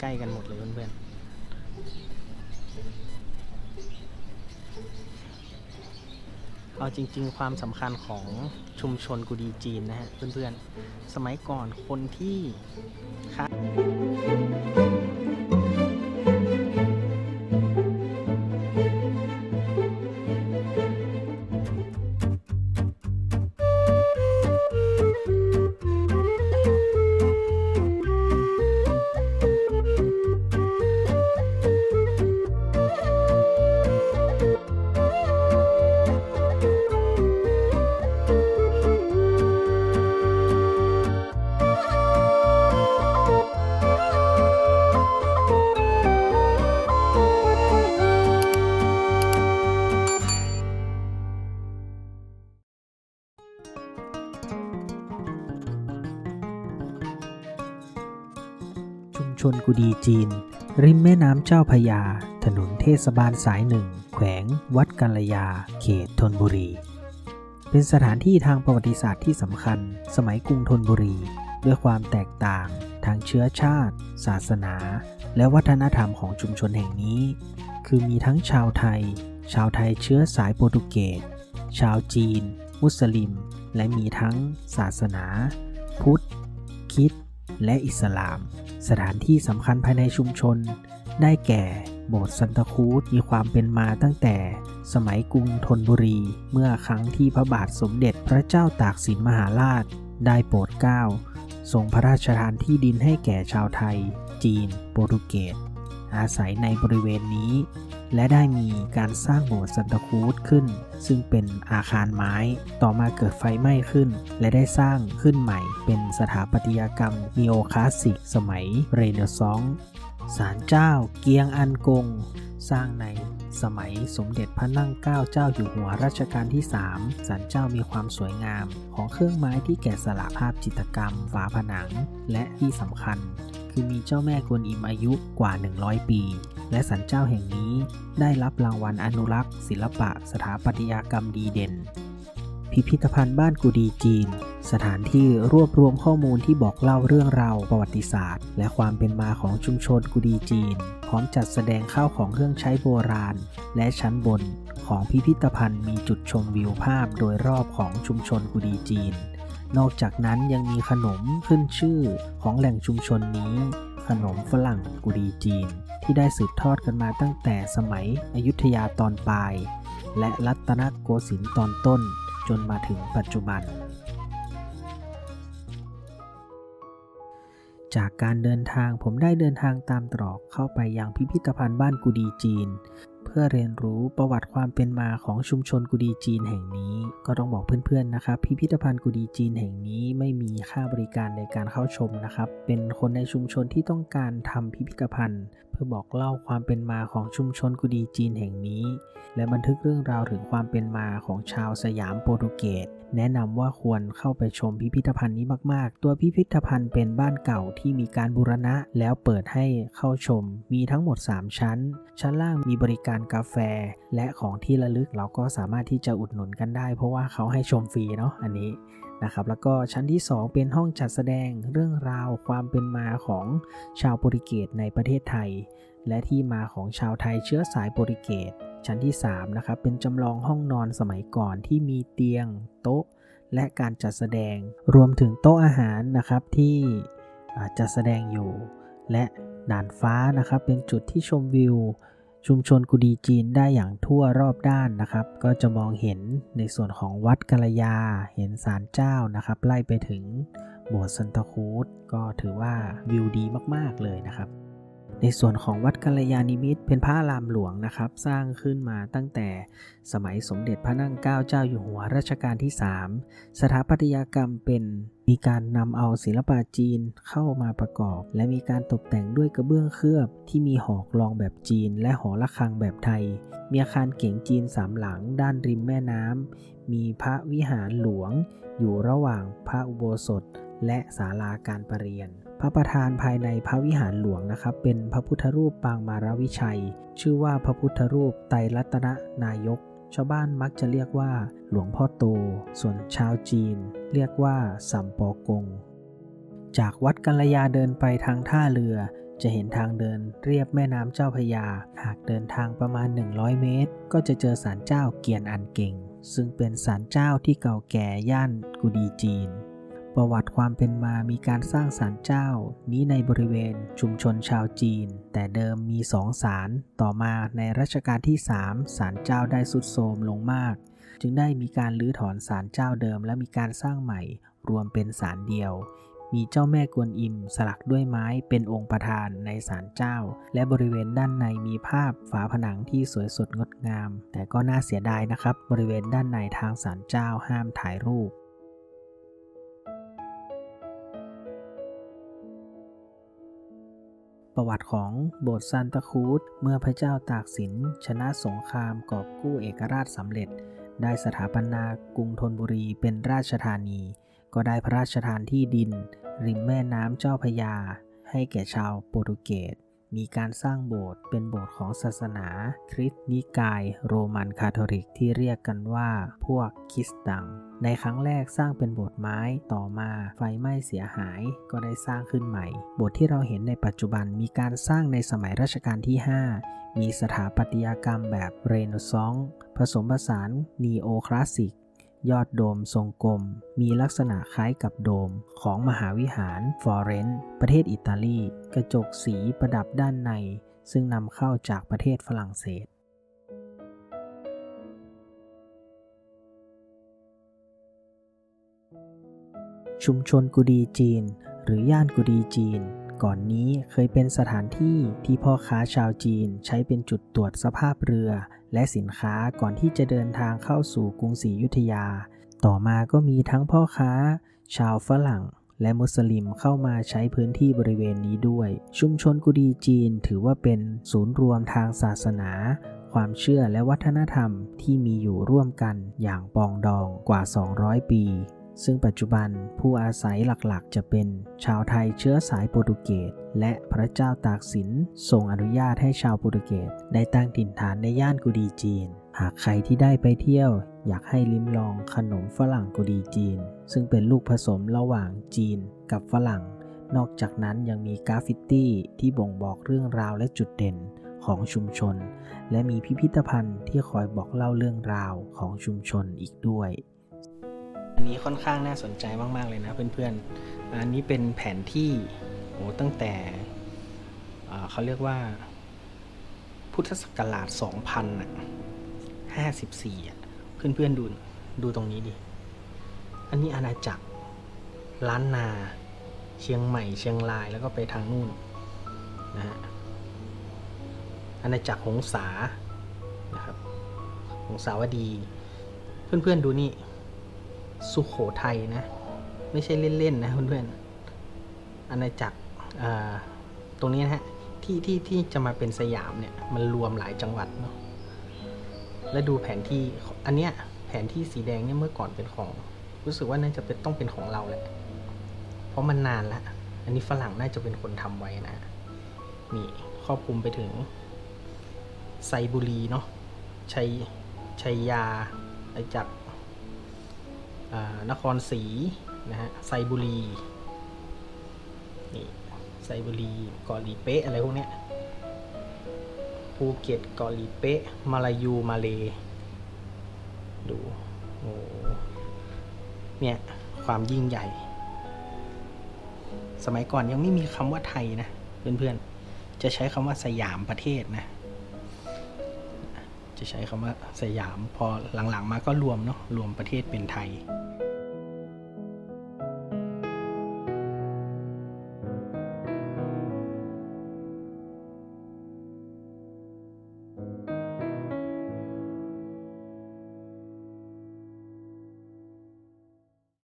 ใกล้ๆกันหมดเลยเพื่อนๆ เอาจริง ๆ ความสำคัญของชุมชนกุดีจีนนะฮะเพื่อนๆ สมัยก่อนคนที่ค้า นกุดีจีน ริมแม่น้ำเจ้าพยา ถนนเทศบาลสายหนึ่ง แขวง วัดกัลยา เขตธนบุรี เป็นสถานที่ทางประวัติศาสตร์ที่สำคัญ สมัยกรุงธนบุรี ด้วยความแตกต่างทางเชื้อชาติ ศาสนา และวัฒนธรรมของชุมชนแห่งนี้ คือมีทั้งชาวไทย ชาวไทยเชื้อสายโปรตุเกส ชาวจีน มุสลิม และมีทั้งศาสนา พุทธคิด และอิสลาม สถานที่สำคัญภายในชุมชน ได้แก่โบสถ์ซันตาคูดมีความเป็นมาตั้งแต่สมัยกรุงธนบุรี เมื่อครั้งที่พระบาทสมเด็จพระเจ้าตากสินมหาราช ได้โปรดเกล้าทรงพระราชทานที่ดินให้แก่ชาวไทย จีน โปรตุเกสอาศัยในบริเวณนี้ และได้มีการสร้างโบสถ์ซันตาครูดขึ้น ซึ่งเป็นอาคารไม้ ต่อมาเกิดไฟไหม้ขึ้น และได้สร้างขึ้นใหม่ เป็นสถาปัตยกรรมนีโอคลาสสิกสมัยเรเนซองส์ศาลเจ้าเกียงอันกง สร้างในสมัยสมเด็จพระนั่งเกล้าเจ้าอยู่หัวรัชกาลที่ 3ศาลเจ้ามีความสวยงาม ของเครื่องไม้ที่แกะสลักภาพจิตรกรรม ฝาผนัง และที่สำคัญ คือมีเจ้าแม่กวนอิมอายุกว่า 100 ปี และสันเจ้าแห่งนี้ได้รับรางวัลอนุรักษ์ ศิลปะ สถาปัตยกรรมดีเด่น พิพิธภัณฑ์บ้านกูดีจีน สถานที่รวบรวมข้อมูลที่บอกเล่าเรื่องราวประวัติศาสตร์ และความเป็นมาของชุมชนกูดีจีน พร้อมจัดแสดงข้าวของเครื่องใช้โบราณ และชั้นบนของพิพิธภัณฑ์มีจุดชมวิวภาพโดยรอบของชุมชนกูดีจีน นอกจากนั้นยังมีขนมขึ้นชื่อของแหล่งชุมชนนี้ ขนมฝรั่งกุดีจีน ที่ได้สืบทอดกันมาตั้งแต่สมัยอยุธยาตอนปลาย และรัตนโกสินทร์ตอนต้นจนมาถึงปัจจุบัน จากการเดินทางผมได้เดินทางตามตรอกเข้าไปยังพิพิธภัณฑ์บ้านกูดีจีน เพื่อเรียนรู้ประวัติความเป็นมาของชุมชนกุดีจีนแห่งนี้ ก็ต้องบอกเพื่อนๆนะครับ พิพิธภัณฑ์กุดีจีนแห่งนี้ไม่มีค่าบริการในการเข้าชมนะครับ เป็นคนในชุมชนที่ต้องการทำพิพิธภัณฑ์ เพื่อบอกเล่าความเป็นมาของชุมชนกุดีจีนแห่งนี้ และบันทึกเรื่องราวถึงความเป็นมาของชาวสยามโปรตุเกสแนะนำว่าควรเข้าไปชมพิพิธภัณฑ์นี้มาก ๆ ตัวพิพิธภัณฑ์เป็นบ้านเก่าที่มีการบูรณะ แล้วเปิดให้เข้าชม มีทั้งหมด 3 ชั้น ชั้นล่างมีบริการกาแฟ และของที่ระลึกเราก็สามารถที่จะอุดหนุนกันได้ เพราะว่าเขาให้ชมฟรีเนาะอันนี้นะครับแล้วก็ชั้นที่ 2 เป็นห้องจัดแสดงเรื่องราวความเป็นมาของชาวโปรตุเกสในประเทศไทย และที่มาของชาวไทยเชื้อสายโปรตุเกสชั้นที่3นะครับเป็นจำลองห้องนอนสมัยก่อนที่มีเตียง โต๊ะ และการจัดแสดง รวมถึงโต๊ะอาหารนะครับที่จัดแสดงอยู่ และด่านฟ้านะครับเป็นจุดที่ชมวิว ชุมชนกุดีจีนได้อย่างทั่วรอบด้านนะครับ ก็จะมองเห็นในส่วนของวัดกัลยา เห็นศาลเจ้านะครับ ไล่ไปถึงโบสถ์ซันตาคูดก็ถือว่าวิวดีมากๆเลยนะครับ ในส่วนของวัดกัลยาณิมิตรเป็นพระรามหลวงนะครับ สร้างขึ้นมาตั้งแต่สมัยสมเด็จพระนั่งเกล้าเจ้าอยู่หัวรัชกาลที่ 3 สถาปัตยกรรมเป็น มีการนำเอาศิลปะจีนเข้ามาประกอบ และมีการตกแต่งด้วยกระเบื้องเคลือบ ที่มีหอกรองแบบจีน และหอระฆังแบบไทย มีอาคารเก๋งจีนสามหลัง ด้านริมแม่น้ำมีพระวิหารหลวง อยู่ระหว่างพระอุโบสถ และศาลาการประเรียน พระประธานภายในพระวิหารหลวงนะครับ เป็นพระพุทธรูปปางมารวิชัย ชื่อว่าพระพุทธรูปไตรรัตนนายก ชาวบ้านมักจะเรียกว่าหลวงพ่อโต ส่วนชาวจีน เรียกว่าสัมปอกง จากวัดกัลยาเดินไปทางท่าเรือ จะเห็นทางเดินเรียบแม่น้ำเจ้าพยา หากเดินทางประมาณ 100 เมตร ก็จะเจอศาลเจ้าเกียนอันเก่ง ซึ่งเป็นศาลเจ้าที่เก่าแก่ย่านกุดีจีน ประวัติความเป็นมามีการสร้างศาลเจ้า นี้ในบริเวณชุมชนชาวจีน แต่เดิมมีสองศาลต่อมาในรัชกาลที่3ศาลเจ้าได้สุดโทรมลงมาก จึงได้มีการรื้อถอนศาลเจ้าเดิมและมีการสร้างใหม่รวมเป็นศาลเดียว มีเจ้าแม่กวนอิมสลักด้วยไม้เป็นองค์ประธานในศาลเจ้า และบริเวณด้านในมีภาพฝาผนังที่สวยสดงดงาม แต่ก็น่าเสียดายนะครับ บริเวณด้านในทางศาลเจ้าห้ามถ่ายรูป ประวัติของโบสถ์ซานตาคูดเมื่อพระเจ้าตากสิน ชนะสงครามกอบกู้เอกราชสำเร็จ ได้สถาปนากรุงธนบุรีเป็นราชธานี ก็ได้พระราชทานที่ดิน ริมแม่น้ำเจ้าพยา ให้แก่ชาวโปรตุเกส มีการสร้างโบสถ์เป็นโบสถ์ของศาสนา คริสต์นิกาย โรมันคาทอลิกที่เรียกกันว่าพวกคริสตัง ในครั้งแรกสร้างเป็นโบสถ์ไม้ต่อมาไฟไหม้เสียหายก็ได้สร้างขึ้นใหม่ โบสถ์ที่เราเห็นในปัจจุบันมีการสร้างในสมัยรัชกาลที่ 5 มีสถาปัตยกรรมแบบเรเนซองส์ผสมผสานนีโอคลาสสิก ยอดโดมทรงกลม มีลักษณะคล้ายกับโดมของมหาวิหารฟลอเรนซ์ประเทศอิตาลี กระจกสีประดับด้านใน ซึ่งนำเข้าจากประเทศฝรั่งเศสชุมชนกุดีจีน หรือย่านกุดีจีน ก่อนนี้เคยเป็นสถานที่ที่พ่อค้าชาวจีนใช้เป็นจุดตรวจสภาพเรือ และสินค้าก่อนที่จะเดินทางเข้าสู่กรุงศรีอยุธยา ต่อมาก็มีทั้งพ่อค้า ชาวฝรั่ง และมุสลิมเข้ามาใช้พื้นที่บริเวณนี้ด้วย ชุมชนกุดีจีนถือว่าเป็นศูนย์รวมทางศาสนา ความเชื่อและวัฒนธรรมที่มีอยู่ร่วมกันอย่างปองดองกว่า 200 ปี ซึ่งปัจจุบันผู้อาศัยหลักๆ จะเป็นชาวไทยเชื้อสายโปรตุเกส และพระเจ้าตากสินทรงอนุญาตให้ชาวโปรตุเกสได้ตั้งถิ่นฐานในย่านกุดีจีน หากใครที่ได้ไปเที่ยว อยากให้ลิ้มลองขนมฝรั่งกุดีจีน ซึ่งเป็นลูกผสมระหว่างจีนกับฝรั่ง นอกจากนั้นยังมีกราฟฟิตี้ที่บ่งบอกเรื่องราวและจุดเด่นของชุมชน และมีพิพิธภัณฑ์ที่คอยบอกเล่าเรื่องราวของชุมชนอีกด้วย อันนี้ค่อนข้างน่าสนใจมากๆเลยนะเพื่อนๆ อันนี้เป็นแผนที่โอ้ตั้งแต่เขาเรียกว่า พุทธศักราช2000อะ54อะเพื่อนๆดูดูตรงนี้ดิ อันนี้อาณาจักรล้านนา เชียงใหม่ เชียงรายแล้วก็ไปทางนู่นนะฮะอาณาจักรหงสานะครับหงสาวดี เพื่อนๆดูนี่ สุขโขทัยนะ ไม่ใช่เล่น ๆ นะเพื่อนๆอาณาจักรตรงนี้นะฮะที่ที่ที่จะมาเป็นสยามเนี่ยมันรวมหลายจังหวัดเนาะแล้วดูแผนที่อันเนี้ยแผนที่สีแดงเนี่ยเมื่อก่อนเป็นของ รู้สึกว่าน่าจะเป็นต้องเป็นของเราแหละเพราะมันนานละอันนี้ฝรั่งน่าจะเป็นคนทำไว้นะนี่ครอบคลุมไปถึงไซบุรีเนาะชัยชัยยาไอจักร นครศรีนะฮะไซบุรีนี่ไซบุรีเกาะลีเป๊ะอะไรพวกเนี้ยภูเก็ตเกาะลีเป๊ะมาลายูมาเลดูโอ้เนี่ยความยิ่งใหญ่ สมัยก่อนยังไม่มีคำว่าไทยนะ เพื่อนๆ จะใช้คำว่าสยามประเทศนะ จะใช้คำว่าสยามพอหลังๆมาก็รวมเนาะรวมประเทศเป็นไทย